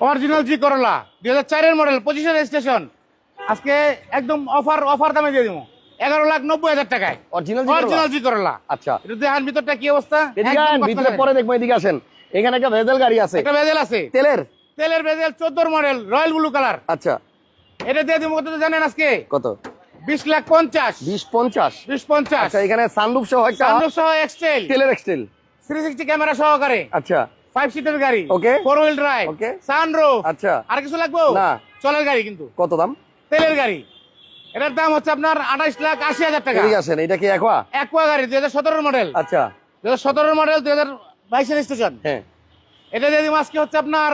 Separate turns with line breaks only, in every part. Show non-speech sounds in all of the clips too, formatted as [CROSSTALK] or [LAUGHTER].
Original জি করলা দুই হাজার চারের মডেল পঁচিশে রেজিস্ট্রেশন। আজকে একদম অফার অফার দামে দিয়ে দিব। এগারো লাখ নব্বই হাজার টাকায়।
অরিজিনাল
জি করলা?
আচ্ছা।
এটা দেখান ভিতরটা কি অবস্থা।
ভিতরে পরে দেখব এদিকে আসেন। এখানে একটা ভেজেল গাড়ি আছে।
একটা বেজেল আছে।
তেলের?
তেলের বেজেল চোদ্দোর মডেল রয়্যাল ব্লু কালার।
আচ্ছা।
এটা দিয়ে দিব কত জানেন আজকে?
কত?
বিশ লাখ পঞ্চাশ।
বিশ পঞ্চাশ?
বিশ পঞ্চাশ।
আচ্ছা এখানে সানরুফ সহ একটা
সানরুফ সহ এক্সটেল
তেলের এক্সটেল
থ্রি সিক্সটি ক্যামেরা সহকারে।
আচ্ছা।
ফাইভ সিটের গাড়ি
okay
four wheel drive
okay
sunroof
আচ্ছা।
আর কিছু লাগবে?
না।
চলের গাড়ি কিন্তু।
কত দাম?
তেলের গাড়ি। এটার দাম হচ্ছে আপনার আঠাইশ লাখ আশি হাজার টাকা।
ঠিক আছে এটা কি একোয়া
একোয়া গাড়ি দুই হাজার সতেরোর মডেল
আচ্ছা।
দুই হাজার সতেরোর মডেল দুই হাজার বাইশের স্টেশন
হ্যাঁ।
এটা যদি আজকে হচ্ছে আপনার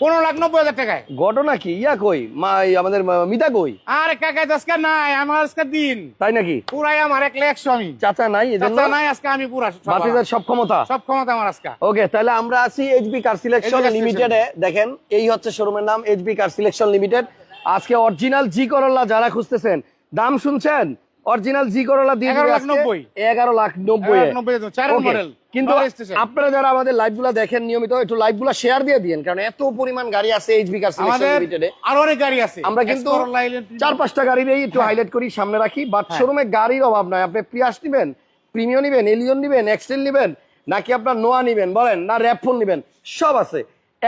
পনেরো লাখ নব্বই হাজার টাকায়।
ঘটনা কি? ইয়া কই? মা আমাদের মিতা কই?
আরে কাকা আজকে নাই আমার আজকে দিন।
তাই নাকি?
পুরাই আমার এক লাখ একশো আমি।
চাচা নাই
চাচা নাই আজকে আমি পুরা সব
সব ক্ষমতা?
সব ক্ষমতা আমার আজকে।
ওকে তাহলে আমরা আছি এইচবি কার সিলেকশন লিমিটেডে দেখেন এই হচ্ছে শোরুমের নাম এইচবি কার সিলেকশন লিমিটেড আজকে অরিজিনাল জি করোলা যারা খুঁজতেছেন দাম শুনছেন? অরিজিনাল জি করোলা দিয়ে
11 লাখ 90
এগারো লাখ নব্বই
11 লাখ 90 দেবো, চারের
কিন্তু আপনারা যারা আমাদের লাইভগুলা দেখেন নিয়মিত একটু লাইভগুলা শেয়ার দিয়ে দিন কারণ এত পরিমাণ গাড়ি আছে এইচবি কার লিমিটেডে
আরও অনেক গাড়ি আছে।
আমরা কিন্তু চার পাঁচটা গাড়িরই একটু
হ্যাঁ।
হাইলাইট করি সামনে রাখি। বাট শোরুমে গাড়ির অভাব নাই। আপনি প্রিয়াস নিবেন প্রিমিয়ম নিবেন এলিয়ন নিবেন এক্সটেল নিবেন নাকি আপনার নোয়া নিবেন বলেন না র্যাপফোন নিবেন সব আছে।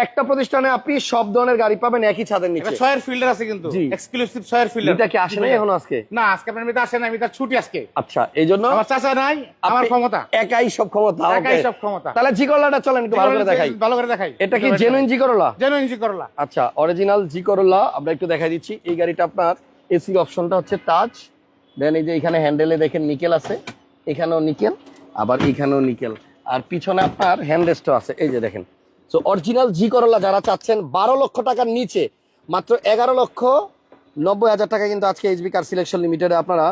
একটা প্রতিষ্ঠানে আপনি সব ধরনের গাড়ি পাবেন একই ছাদের নিচে।
ছয়ের ফিল্ডার আছে কিন্তু। এক্সক্লুসিভ ছয়ের ফিল্ডার।
এটা কি আসে নাই এখন আজকে?
না আজকে আপনার মিতা আসে না আমি তার ছুটি আজকে।
আচ্ছা এই জন্য
আমার চাচা নাই আমার ক্ষমতা।
একাই সব ক্ষমতা
একাই। সব ক্ষমতা।
তাহলে জিকরলাটা চলেন একটু ভালো করে দেখাই।
ভালো করে দেখাই।
এটা কি জেনুইন জিকরলা?
জেনুইন জি করলা
আচ্ছা অরিজিনাল জি করোলা আমরা একটু দেখাই দিচ্ছি। এই গাড়িটা আপনার এসির অপশনটা হচ্ছে টাচ দেন এই যে এখানে হ্যান্ডেলে দেখেন নিকেল আছে। এখানেও নিকেল আবার এখানেও নিকেল আর পিছনে আপনার হ্যান্ডরেস্টও আছে। এই যে দেখেন সো অরিজিনাল জি করলা যারা চাচ্ছেন বারো লক্ষ টাকার নিচে মাত্র এগারো লক্ষ নব্বই হাজার টাকা কিন্তু আজকে এইচবি কার সিলেকশন লিমিটেডে আপনারা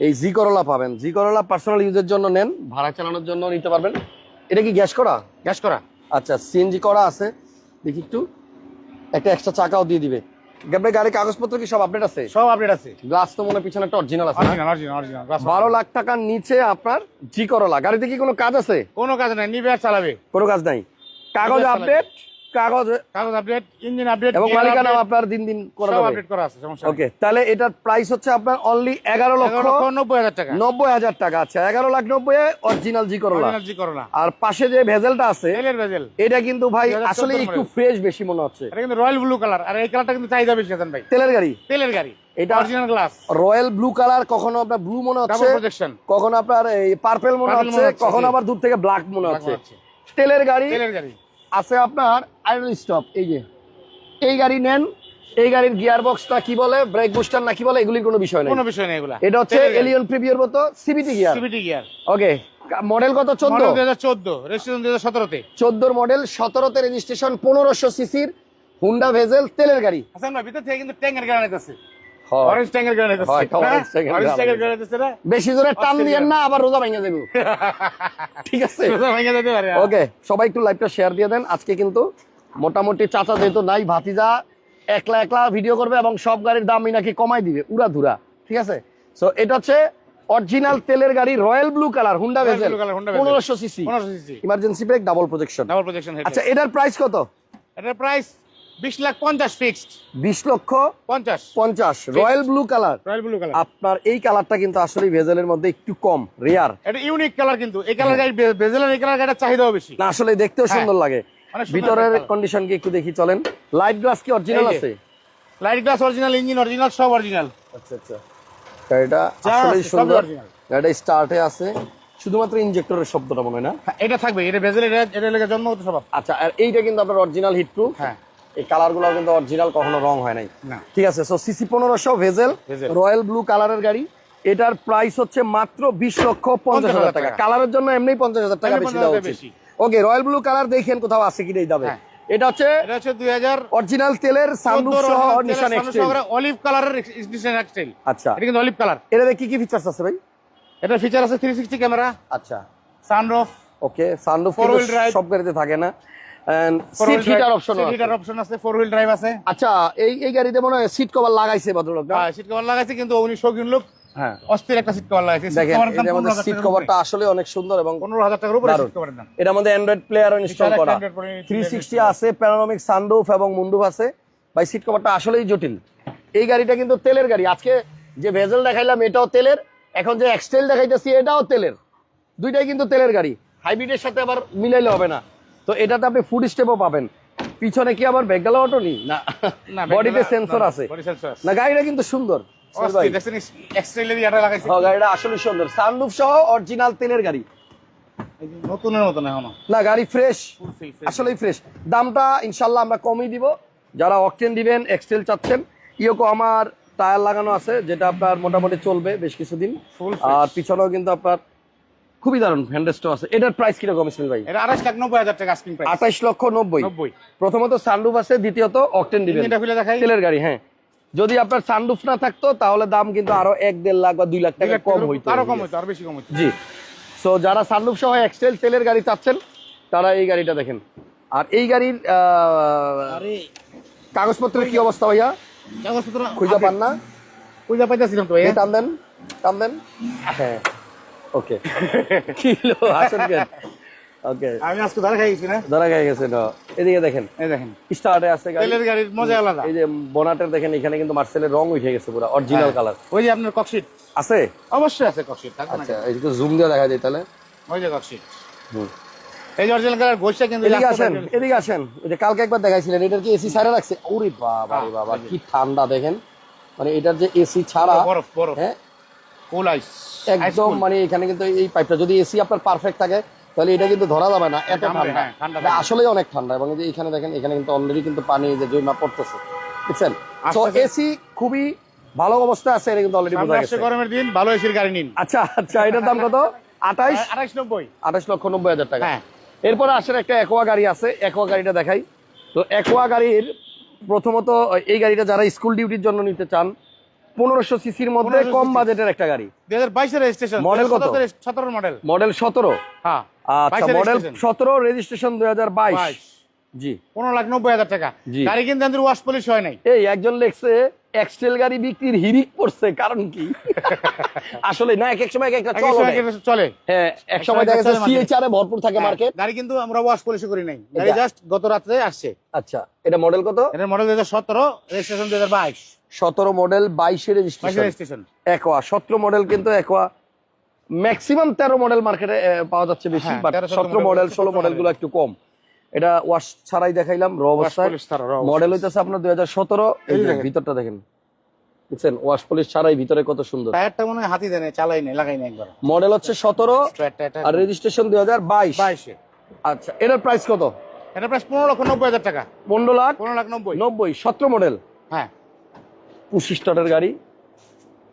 এই জি করলা পাবেন। জি করলা পার্সোনাল ইউজের জন্য নেন ভাড়া চালানোর জন্য নিতে পারবেন। এটা কি গ্যাস করা?
গ্যাস করা।
আচ্ছা সিএনজি করা আছে। দেখি একটু। একটা এক্সট্রা চাকাও দিয়ে দিবে। গাড়ির কাগজপত্র কি সব আপডেট আছে?
সব আপডেট আছে।
গ্লাস তো মনে পিছনে একটা অরিজিনাল আছে
অরিজিনাল অরিজিনাল অরিজিনাল
বারো লাখ টাকার নিচে আপনার জি করলা গাড়িতে কি কোনো কাজ আছে?
কোনো কাজ নাই নিবে আর চালাবে।
কোনো কাজ নাই। কাগজ আপডেট কাগজ
কাগজ আপডেট ইঞ্জিন আপডেট
এবং মালিকানা আপনার দিন দিন করা
সব আপডেট করা আছে সমস্যা
ওকে তাহলে এটার প্রাইস হচ্ছে আপনার অনলি এগারো
এগারো
লক্ষ
লক্ষ নব্বই হাজার টাকা।
নব্বই হাজার টাকা আচ্ছা এগারো লাখ নব্বই অরিজিনাল জি করলা
অরিজিনাল জি করলা
আর পাশে যে ভেজেলটা আছে
তেলের ভেজেল।
এটা কিন্তু ভাই আসলে একটু ফ্রেশ বেশি মনে হচ্ছে।
এটা কিন্তু রয়্যাল ব্লু কালার আর এই কালারটা কিন্তু চাহিদা বেশি আছেন ভাই।
তেলের গাড়ি?
তেলের গাড়ি।
এটা-
original glass
royal blue colour কখনো আপনার ব্লু মনে হচ্ছে? কখনো আপনার এই পার্পেল মনে হচ্ছে? কখনো আবার দূর থেকে ব্ল্যাক মনে হচ্ছে?
মনে হচ্ছে।
তেলের গাড়ি?
তেলের গাড়ি।
আছে আপনার আইডল স্টপ এই যে। এই গাড়ি নেন এই গাড়ির গিয়ার বক্সটা কি বলে ব্রেক বুস্টার না কি বলে এগুলির কোনো বিষয় নেই।
কোনো বিষয় নেই এগুলা।
এটা হচ্ছে এলিয়ন প্রিভিয়ার মতো CVT gear
CVT gear
okay model কত? চোদ্দ।
মডেল দুই হাজার চোদ্দ রেজিস্ট্রেশন দুই হাজার সতেরোতে
চোদ্দোর মডেল সতেরোতে রেজিস্ট্রেশন পনেরোশো সিসির হুন্ডা ভেজেল তেলের গাড়ি।
হাসান ভাই ভিতর থেকে কিন্তু ট্যাঙ্কের গাড়ি নিতেছে
হয়।
অরেঞ্জ গাড়ি
হয়, orange tank এর
অরেঞ্জ
গাড়ি।
ট্যাঙ্কের গাড়ি নিতেছে না
বেশি জোরে টান দিয়েন না আবার রোজা ভেঙে দেবো। [LAUGHS] ঠিক আছে?
রোজা ভেঙে যেতে পারে
ওকে সবাই একটু লাইভটা শেয়ার দিয়ে দেন। আজকে কিন্তু মোটামুটি চাচা যেহেতু নাই ভাতিজা একলা একলা ভিডিও করবে এবং সব গাড়ির দামই নাকি কমাই দিবে উড়া ধুরা। ঠিক আছে? সো এটা হচ্ছে অরিজিনাল তেলের গাড়ি royal blue colour Honda Vezel. পনেরোশো CC emergency brake double projection
double projection
আচ্ছা এটার প্রাইস কত?
এটার প্রাইস বিশ লাখ পঞ্চাশ ফিক্সড
বিশ লক্ষ
পঞ্চাশ।
পঞ্চাশ। Royal blue colour
royal blue colour
আপনার এই কালারটা কিন্তু আসলে ভেজেলের মধ্যে একটু কম রেয়ার
এটা ইউনিক কালার কিন্তু। এই কালার গাড়ি বেজেলের এই কালার গাড়ির চাহিদাও বেশি।
না আসলে দেখতেও
হ্যাঁ।
সুন্দর লাগে। ভিতরের কন্ডিশন কি একটু দেখি চলেন। লাইট গ্লাস কি অরিজিনাল আছে?
Light glass original engine original সব অরিজিনাল
আচ্ছা আচ্ছা। গাড়িটা
সবই
সুন্দর। গাড়িটা স্টার্টে আছে। শুধুমাত্র ইনজেক্টরের শব্দটা মনে হয় না?
এটা থাকবে। এটা বেজেল এটা এটা লেগে জন্মগত স্বভাব।
আচ্ছা আর এইটা কিন্তু আপনার অরিজিনাল হিট প্রুফ
হ্যাঁ।
এই কালারগুলো কিন্তু অরিজিনাল কখনো রং হয় নাই। ঠিক আছে সো সিসি পনেরোশো ভেজেল। রয়্যাল ব্লু কালারের গাড়ি। এটার প্রাইস হচ্ছে মাত্র বিশ লক্ষ পঞ্চাশ হাজার টাকা। কালারের জন্য এমনি পঞ্চাশ হাজার টাকা বেশি দেওয়া উচিত। ওকে রয়্যাল ব্লু কালার দেখেন কোথাও আছে কি এই দামে।
হ্যাঁ।
এটা হচ্ছে
এটা হচ্ছে দুই হাজার
অরিজিনাল তেলের সানরুফ সহ নিশান এক্সটেল
অলিভ কালারের নিশান এক্সটেল
আচ্ছা।
এটা কিন্তু অলিভ কালার
এটাতে কি কি ফিচার্স আছে ভাই?
এটা ফিচার আছে থ্রি সিক্সটি ক্যামেরা
আচ্ছা।
সানরুফ
ওকে সানরুফ সব গাড়িতে থাকে না। Seat heater option
seat heater option আছে। ফোর হুইল ড্রাইভ আছে।
আচ্ছা এই এই গাড়িতে মনে হয় সিট কভার লাগাইছে ভদ্রলোক
হ্যাঁ সিট কভার লাগাইছে কিন্তু উনি শৌখিন লোক।
হ্যাঁ।
অস্থির একটা সিট কভার লাগাইছে।
দেখেন এটার মধ্যে সিট কভারটা আসলে অনেক সুন্দর এবং
পনেরো হাজার টাকার উপরে সিট কভারের দাম।
এটার মধ্যে অ্যান্ড্রয়েড প্লেয়ার ইনস্টল করা
একটা Android player
three
install
sixty আছে প্যানোরামিক সানরুফ এবং মুন্ডুফ আছে। ভাই সিট কভারটা আসলেই জটিল। এই গাড়িটা কিন্তু তেলের গাড়ি। আজকে যে ভেজেল দেখাইলাম এটাও তেলের। এখন যে এক্সটেল দেখাইতেছি এটাও তেলের। দুইটাই কিন্তু তেলের গাড়ি। হাইব্রিডের সাথে আবার মিলাইলে হবে না। তো এটাতে আপনি ফুড স্টেপও পাবেন। পিছনে কি আবার ব্যাকডালা অটো নি? না বডিতে সেন্সর আছে। না গাড়িটা কিন্তু সুন্দর। গাড়িটা আসলে সুন্দর। সানরুফ সহ অরিজিনাল তেলের গাড়ি।
এখনও।
না গাড়ি ফ্রেশ আসলেই ফ্রেশ দামটা ইনশাল্লাহ আমরা কমই দিব। যারা অকটেন দিবেন এক্সটেল চাচ্ছেন ইয়োকো আমার টায়ার লাগানো আছে যেটা আপনার মোটামুটি চলবে বেশ কিছুদিন। আর পিছনেও কিন্তু আপনার খুবই দারুণ হ্যান্ডেস্টো আছে। এটার প্রাইস কীরকম ইসমাইল ভাই?
এটা আড়াইশ লাখ নব্বই হাজার টাকা আস্কিং প্রাইস
আঠাইশ লক্ষ নব্বই।
নব্বই।
প্রথমত সানরুফ আছে দ্বিতীয়ত অকটেন দিবেন
ইঞ্জিনটা খুলে দেখাই।
তেলের গাড়ি হ্যাঁ। যদি আপনার সানরুফ না থাকতো তাহলে দাম কিন্তু আরও এক দেড় লাখ বা দুই লাখ টাকা কম হইতো।
আরও কম হইতো আরও বেশি কম হইতো।
জি। সো যারা সানরুফ সহ এক্সটেল তেলের গাড়ি চাচ্ছেন তারা এই গাড়িটা দেখেন। আর এই গাড়ির কাগজপত্রের কি অবস্থা ভাইয়া?
কাগজপত্র
খুঁজে পান না?
খুঁজে পাইতেছিলাম তো
এই টান দেন টান দেন। হ্যাঁ। ওকে। কি হলো আসেন কেন? ওকে।
আমি আজকে ধরে খাই গেছি না?
ধরা গিয়ে গেছে না এদিকে দেখেন।
এই দেখেন।
স্টার্টে আছে
তেলের গাড়ির মজা আলাদা।
এই যে বোনাটের দেখেন এখানে কিন্তু মার্সেলের রং উঠে গেছে পুরো অরিজিনাল কালার
ওই যে আপনার ককশিট
আছে?
অবশ্যই আছে ককশিট থাকবে
আচ্ছা এইদিকে জুম দিয়ে দেখা যায় তাহলে।
ওই যে ককশিট
হুম।
এই অরিজিনাল কালার গোলটা কিন্তু
এদিকে আসেন এদিকে আসেন। ওই যে কালকে একবার দেখাইছিলেন এটার কি এসি ছাড়া রাখছে? ওরে বাবা রে বাবা কি ঠান্ডা দেখেন। মানে এটার যে এসি ছাড়া
বরফ বরফ
হ্যাঁ
আইস
একদম মানে এখানে কিন্তু এই পাইপটা যদি এসি আপনার পারফেক্ট থাকে তাহলে এটা কিন্তু ধরা যাবে না এত
ঠান্ডা, হ্যাঁ,
আসলেই অনেক ঠান্ডা এবং যে এখানে দেখেন এখানে কিন্তু অলরেডি কিন্তু পানি যে জমা পড়তেছে বুঝছেন? তো এসি খুবই ভালো অবস্থা আছে এটা কিন্তু অলরেডি বোঝা গেছে।
গরমের দিন ভালো এসির গাড়ি নিন।
আচ্ছা আচ্ছা এটার দাম কত? আঠাইশ?
আড়াইশ নব্বই।
আঠাশ লক্ষ নব্বই হাজার টাকা।
হ্যাঁ।
এরপরে আসেন একটা একোয়া গাড়ি আছে একোয়া গাড়িটা দেখাই। তো একোয়া গাড়ির প্রথমত এই গাড়িটা যারা স্কুল ডিউটির জন্য নিতে চান পনেরোশো সিসির মধ্যে
1500
কম বাজেটের একটা গাড়ি।
দুই হাজার বাইশের রেজিস্ট্রেশন
মডেল কত?
সতেরো মডেল
মডেল সতেরো?
হ্যাঁ
আচ্ছা মডেল সতেরো রেজিস্ট্রেশন দুই হাজার বাইশ।
বাইশ।
জি।
পনেরো লাখ নব্বই হাজার টাকা। গাড়ি কিন্তু ওয়াশ পলিশ হয় নাই?
এই একজন লেখছে এক্সটেল গাড়ি বিক্রির হিরিক পড়ছে কারণ কি? আসলে না এক এক সময় এক একটা
এক এক
চল। হ্যাঁ এক সময় দেখা যাচ্ছে সিএইচআর এ ভরপুর থাকে
হ্যাঁ,
মার্কেট
গাড়ি কিন্তু আমরা ওয়াশ পলিশ করি নাই। গাড়ি জাস্ট গত রাত্রে আসছে।
আচ্ছা এটা মডেল কত?
এটার মডেল দুই হাজার সতেরো রেজিস্ট্রেশন দুই হাজার বাইশ।
সতেরো মডেল বাইশে
বাইশের
রেজিস্ট্রেশন একোয়া সতেরো মডেল কিন্তু একোয়া। ম্যাক্সিমাম তেরো মডেল মার্কেটে পাওয়া যাচ্ছে বেশি
হ্যাঁ,
বাট
17
সতেরো মডেল ষোলো মডেলগুলো একটু কম। এটা ওয়াশ ছাড়াই দেখাইলাম র অবস্থায়। মডেল হইতেছে আপনার দুই হাজার সতেরো। ভিতরটা দেখেন। বুঝছেন? ওয়াশ পলিশ ছাড়াই ভিতরে কত সুন্দর।
টায়ারটা মনে হয় হাতি দেয় চালাই নাই লাগাই নাই একবার
মডেল হচ্ছে সতেরো আর রেজিস্ট্রেশন দুই হাজার বাইশ। আচ্ছা এটার প্রাইস কত?
এটা প্রায় পনেরো লক্ষ নব্বই হাজার টাকা।
পনেরো লাখ
পনেরো লাখ নব্বই।
নব্বই সতেরো মডেল
হ্যাঁ।
পঁচিশ টাকার গাড়ি।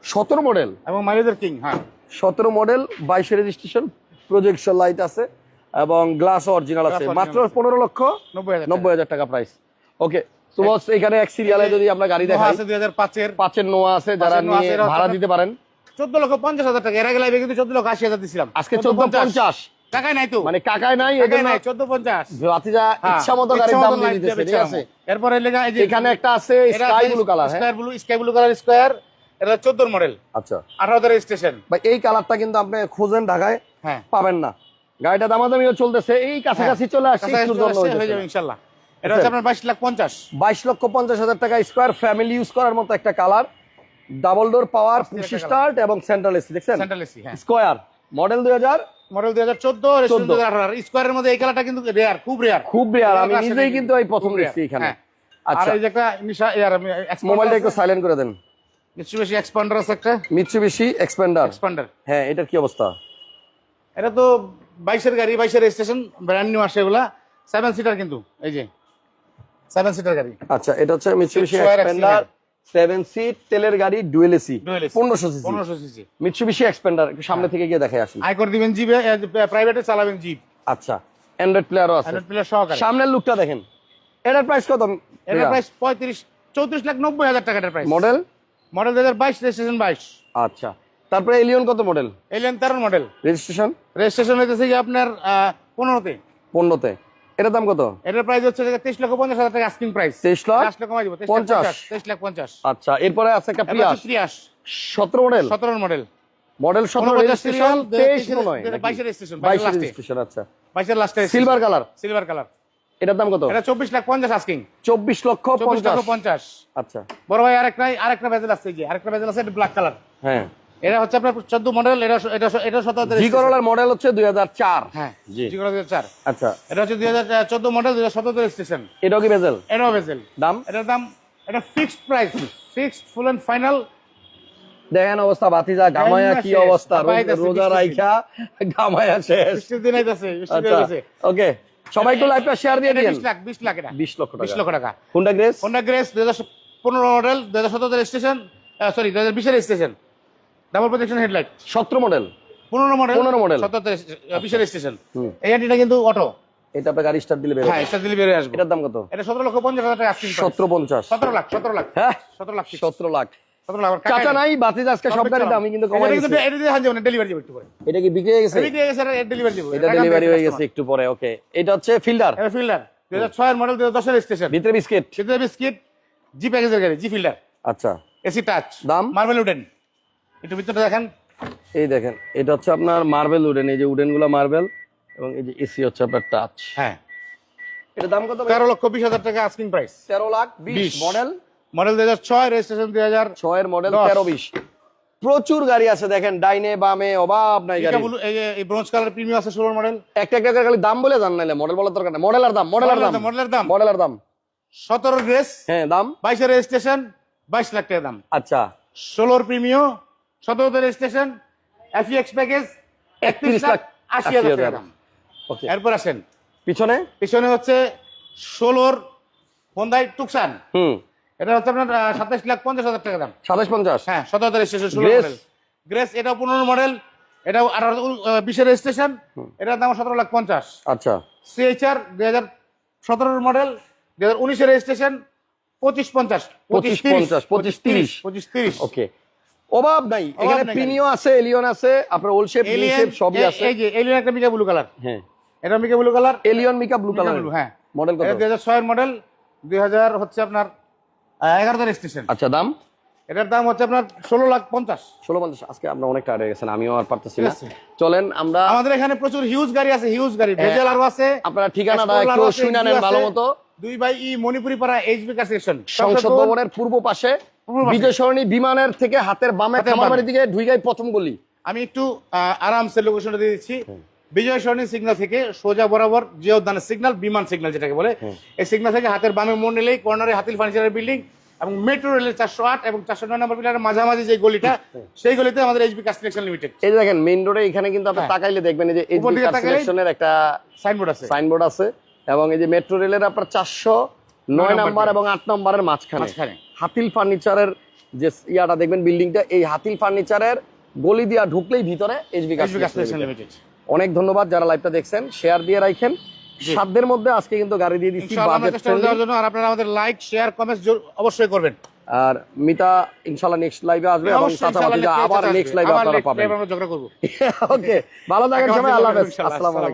সতেরো মডেল
এবং মাইলেজের কিং হ্যাঁ।
সতেরো মডেল বাইশে রেজিস্ট্রেশন প্রজেকশন লাইট আছে। এবং গ্লাস অরিজিনাল আছে। মাত্র পনেরো লক্ষ
নব্বই হাজার
টাকা। প্রাইস ওকে তো বস এখানে এক সিরিয়ালে যদি আমরা গাড়ি দেখাই
আছে দুই হাজার পাঁচের।
পাঁচের নোয়া আছে যারা
নিয়ে
ভাড়া দিতে পারেন।
চোদ্দ লক্ষ পঞ্চাশ হাজার টাকা। এর আগে লাইভে কিন্তু চোদ্দ লক্ষ আশি হাজার দিছিলাম।
আজকে চোদ্দ পঞ্চাশ।
টাকায় নাই তো।
মানে কাকায় নাই এই
নাই চোদ্দ পঞ্চাশ।
ভাতিজা
হ্যাঁ,
ইচ্ছা মতো গাড়ির দাম দিয়ে দিতেছে ঠিক আছে?
এরপরে
এখানে একটা আছে স্কাই ব্লু কালার হ্যাঁ?
Sky blue sky blue colour square এটা চোদ্দোর মডেল
আচ্ছা।
আঠারো হাজার রেজিস্ট্রেশন
ভাই এই কালারটা কিন্তু আপনি খুঁজেন ঢাকায়
হ্যাঁ।
পাবেন না। গাড়িটা দামাদামিও চলতেছে এই কাছাকাছি চলে আসছে
কাছাকাছি
জন্য
হয়ে যাবে ইনশাল্লাহ। এটা হচ্ছে আপনার বাইশ লাখ পঞ্চাশ।
বাইশ লক্ষ পঞ্চাশ হাজার টাকা স্কোয়ার ফ্যামিলি ইউজ করার মতো একটা colour double door power push start এবং সেন্ট্রাল এসি দেখছেন?
সেন্ট্রাল এসি হ্যাঁ।
স্কোয়ার মডেল দুই হাজার
মডেল দুই হাজার চোদ্দ রেজিস্ট্রেশন
14
দুই হাজার আঠারো। স্কোয়ারের মধ্যে এই কালারটা কিন্তু রেয়ার খুব রেয়ার
খুব রেয়ার আমি নিজেই কিন্তু এই প্রথম দেখছি এখানে।
হ্যাঁ। আর
আচ্ছা।
এই যে একটা নিশা এয়ার
মোবাইলটা একটু সাইলেন্ট করে দেন।
মিৎসুবিশি এক্সপান্ডার আছে একটা।
মিৎসুবিশি এক্সপেন্ডার
এক্সপান্ডার
হ্যাঁ এটার কি অবস্থা?
এটা তো বাইশের গাড়ি বাইশের রেজিস্ট্রেশন ব্র্যান্ড নিউ আসে এগুলা। সেভেন সিটার কিন্তু এই যে। সেভেন সিটার গাড়ি।
আচ্ছা এটা হচ্ছে এক্সপেন্ডার সেভেন সিট তেলের গাড়ি ডুয়েল এসি পনেরোশো সিসি
পনেরোশো সিসি
এক্সপেন্ডার একটু সামনে থেকে গিয়ে দেখে আসুন।
আয়কর দিবেন জিপে প্রাইভেটে চালাবেন জিপ
আচ্ছা অ্যান্ড্রয়েড প্লেয়ারও আছে।
হান্ড্রেড প্লেয়ার সহকারে।
সামনের লুকটা দেখেন। এটার প্রাইস কত?
এটার প্রাইস পঁয়ত্রিশ চৌত্রিশ লাখ নব্বই হাজার টাকা এটার প্রাইস
মডেল
মডেল দু হাজার বাইশ রেজিস্ট্রেশন বাইশ।
আচ্ছা। তারপরে এলিয়ন কত মডেল
এলিয়ন তেরো মডেল
রেজিস্ট্রেশন
রেজিস্ট্রেশন হইতেছে কি আপনার পনেরোতে।
পনেরোতে। এটার দাম কত?
এটার প্রাইস হচ্ছে তেইশ লক্ষ পঞ্চাশ হাজার টাকা আস্কিং প্রাইস
তেইশ লাখ
পাঁচ লক্ষ কমাই দিব লাখ
পঞ্চাশ।
তেইশ লাখ পঞ্চাশ।
আচ্ছা এরপরে আছে একটা প্রিয়াস
প্রিয়াস
সতেরো মডেল
সতেরো মডেল
মডেল সতেরো রেজিস্ট্রেশন তেইশ নয়
বাইশের registration, বাইশের।
রেজিস্ট্রেশন আচ্ছা।
বাইশের লাস্টে
সিলভার কালার
সিলভার কালার
এটার দাম কত?
এটা চব্বিশ লাখ পঞ্চাশ আস্কিং
চব্বিশ লক্ষ পঞ্চাশ
লক্ষ পঞ্চাশ।
আচ্ছা।
বড় ভাই আরেকটা আরেকটা ভেজেল আছে এই যে আরেকটা ভেজেল আছে এটা ব্ল্যাক কালার
হ্যাঁ।
এটা হচ্ছে আপনার চোদ্দ মডেল এটা এটা এটা সতেরো
জি করলার মডেল হচ্ছে দুই হাজার চার।
হ্যাঁ
জি।
জি দুই চার।
আচ্ছা।
এটা হচ্ছে দুই হাজার চোদ্দ মডেল দুই হাজার সতেরো স্টেশন।
এটাও কি বেজেল
এটাও ভেজেল
দাম?
এটার দাম এটা fixed price fixed full and final
দেখেন অবস্থা বাতিজা গামায়া কি অবস্থা? রোজা রাইখা গামায়া শেষ।
দিন আইতাছে দিন
আচ্ছা ওকে সবাই একটু লাইভটা শেয়ার দিয়ে দিন
বিশ লাখ বিশ লাখ এটা।
বিশ লক্ষ
বিশ
টাকা
লক্ষ টাকা।
কোনটা গ্রেস
হোন্ডা গ্রেস দুই হাজার পনেরো মডেল দুই হাজার সতেরো স্টেশন সরি দুই হাজার বিশের স্টেশন। ডাবল প্রোটেকশন হেডলাইট
সতেরো মডেল
পনেরো মডেল
15 মডেল
সতেরো বিশের স্টেশন
হুম।
এই গাড়িটা কিন্তু অটো
এটা আপনার গাড়ি স্টার্ট দিলে
হ্যাঁ এটা দিলে বেরিয়ে আসবে।
এটার দাম কত?
এটা সতেরো লক্ষ পঞ্চাশ হাজার টাকা।
সতেরো পঞ্চাশ।
সতেরো লাখ সতেরো লাখ।
হ্যাঁ।
সতেরো লাখ।
সতেরো লাখ। চাচা নাই বাতিজা আজকে সব গাড়ির দাম কিন্তু কমাই দিচ্ছে
এটা দিয়ে যাবেন ডেলিভারি যাবে একটু পরে।
এটা কি বিক্রি হয়ে গেছে?
এদিক দিয়ে গেছে ডেলিভারি যাবে।
এটা ডেলিভারি হয়ে গেছে একটু পরে ওকে এটা হচ্ছে ফিল্ডার
এটা ফিল্ডার দুই হাজার ছয়ের মডেল দুই হাজার দশের স্টেশন
ভিতরে বিস্কিট
সেটা বিস্কিট জি প্যাকেজের গাড়ি জি ফিল্ডার
আচ্ছা।
এসি টাচ
দাম?
মার্বেল উডেন একটু ভিতরটা দেখেন।
এই দেখেন এটা হচ্ছে আপনার মার্বেল উডেন এই যে উডেনগুলা মার্বেল এবং এই যে এসি হচ্ছে আপনার টাচ
হ্যাঁ।
এটা দাম কত
তেরো লক্ষ বিশ হাজার টাকা আস্কিং প্রাইস
তেরো লাখ বিশ। মডেল
মডেল দুই হাজার ছয় রেজিস্ট্রেশন দুই হাজার
ছয়ের মডেল। তেরো বিশ। প্রচুর গাড়ি আছে দেখেন ডাইনে বামে অভাব নাই গাড়ি।
এই যে এই ব্রোঞ্জ কালার প্রিমিয়াম আছে ষোলো মডেল
একটা একটা খালি দাম বলে জান নাইলে মডেল বলার দরকার নাই। মডেলের দাম মডেলের দাম।
মডেলের দাম
মডেলের দাম।
সতেরো গ্রেস
হ্যাঁ দাম।
বাইশের রেজিস্ট্রেশন বাইশ লাখ টাকা দাম।
আচ্ছা।
ষোলোর প্রিমিয়ম সতেরো রেজিস্ট্রেশন এফিএক্স প্যাকেজ একত্রিশ লাখ আশি হাজার টাকা। এরপর আসেন।
পিছনে?
পিছনে হচ্ছে ষোলোর হোন্দাই টুকসান
হুম।
এটা হচ্ছে আপনার সাতাশ লাখ পঞ্চাশ হাজার টাকা দাম।
সাতাশ পঞ্চাশ?
হ্যাঁ সতেরো রেজিস্ট্রেশন ষোলো মডেল। গ্রেস এটা পনেরো মডেল। এটা আঠারো বিশের রেজিস্ট্রেশন এটার দাম সতেরো লাখ পঞ্চাশ।
আচ্ছা।
সিএইচআর দুই হাজার সতেরোর মডেল দুই হাজার উনিশের রেজিস্ট্রেশন পঁচিশ পঞ্চাশ
পঁচিশ পঞ্চাশ, পঁচিশ তিরিশ।
পঁচিশ তিরিশ।
ওকে অভাব নাই। এখানে প্রিমিও আছে এলিয়ন আছে আপনার ওল্ড শেপ
এলিয়েন
শেপ সবই আছে।
এই যে এলিয়েন একটা মিকা ব্লু কালার
হ্যাঁ।
এটা mica blue colour
Allion mica blue colour
হ্যাঁ।
মডেল কত?
এটা দুই হাজার ছয়ের মডেল দুই হাজার হচ্ছে আপনার এগারো রেজিস্ট্রেশন
আচ্ছা দাম?
এটার দাম হচ্ছে আপনার ষোলো লাখ পঞ্চাশ।
ষোলো পঞ্চাশ আজকে আমরা অনেক হয়ে গেছেন আমিও আর পারতেছি না। চলেন আমরা
আমাদের এখানে প্রচুর হিউজ গাড়ি আছে হিউজ গাড়ি। ভেজেল আরও আছে
আপনার ঠিকানাটা
Explorer
একটু
আরও আছে,
শুনে নেন
NGO
ভালো মতো।
দুই বাই ই মণিপুরি পাড়া এইচবি কার সেকশন
সংসদ ভবনের পূর্ব পাশে। বিজয় সরণি বিমানের থেকে হাতের বামে
হাতের
খামার
বামে।
বাড়ি দিকে ঢুইগাই প্রথম গলি।
আমি একটু আরামসে লোকেশনটা দিয়ে দিচ্ছি। বিজয় সরণি সিগন্যাল থেকে সোজা বরাবর জিয়া উদ্যানের সিগন্যাল বিমান সিগন্যাল যেটাকে বলে এই সিগন্যাল থেকে হাতের বামে মোড় নিলেই কর্নারে হাতিল ফার্নিচারের বিল্ডিং এবং মেট্রো রেলের চারশো আট এবং চারশো নয় নম্বর পিলারের মাঝামাঝি যে গলিটা সেই গলিতে আমাদের এইচবি কাস্ট্রাকশন লিমিটেড
এই দেখেন মেইন রোডে এখানে কিন্তু আপনি
হ্যাঁ।
তাকাইলে দেখবেন যে এইচবি সিলেকশনের একটা
সাইনবোর্ড আছে।
সাইনবোর্ড আছে এবং এই যে মেট্রো রেলের আপনার চারশো নয়
নম্বর
এবং আট নম্বরের মাঝখানে।
মাঝখানে।
হাতিল ফার্নিচারের যে ইয়াটা দেখবেন বিল্ডিংটা এই হাতিল ফার্নিচারের গলি দিয়া ঢুকলেই ভিতরে এইচবি অনেক ধন্যবাদ যারা লাইভটা দেখছেন। শেয়ার দিয়ে রাখেন সাধ্যের মধ্যে আজকে কিন্তু গাড়ি দিয়ে দিচ্ছি
আর আপনারা আমাদের লাইক শেয়ার কমেন্টস অবশ্যই করবেন।
আর মিতা ইনশাল্লাহ নেক্সট লাইভে আসবে এবং চাচা আবার। নেক্সট লাইভে আপনারা পাবেন। ওকে [LAUGHS] ভালো থাকেন সবাই আল্লাহ হাফেজ। আসসালামু আলাইকুম।